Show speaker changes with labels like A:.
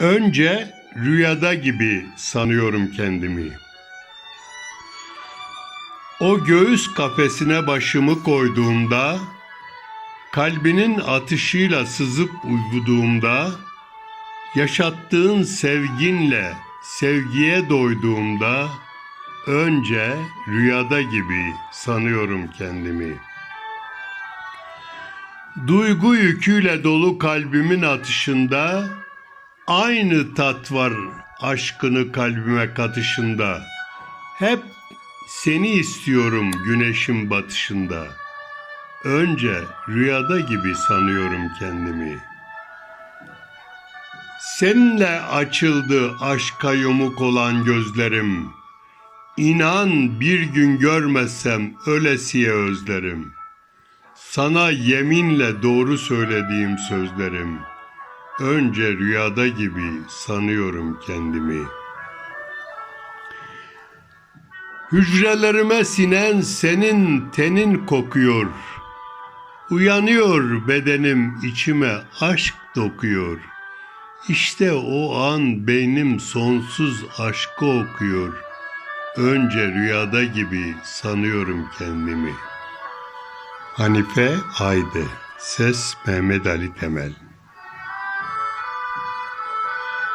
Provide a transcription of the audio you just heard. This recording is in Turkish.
A: Önce rüyada gibi sanıyorum kendimi. O göğüs kafesine başımı koyduğumda, kalbinin atışıyla sızıp uyuduğumda, yaşattığın sevginle sevgiye doyduğumda, önce rüyada gibi sanıyorum kendimi. Duygu yüküyle dolu kalbimin atışında, aynı tat var aşkını kalbime katışında. Hep seni istiyorum güneşin batışında. Önce rüyada gibi sanıyorum kendimi. Seninle açıldı aşka yumuk olan gözlerim. İnan bir gün görmezsem ölesiye özlerim. Sana yeminle doğru söylediğim sözlerim. Önce rüyada gibi sanıyorum kendimi.'' Hücrelerime sinen senin tenin kokuyor. Uyanıyor bedenim içime aşk dokuyor. İşte o an beynim sonsuz aşkı okuyor. Önce rüyada gibi sanıyorum kendimi. Hanife Ayde Ses Mehmet Ali Temel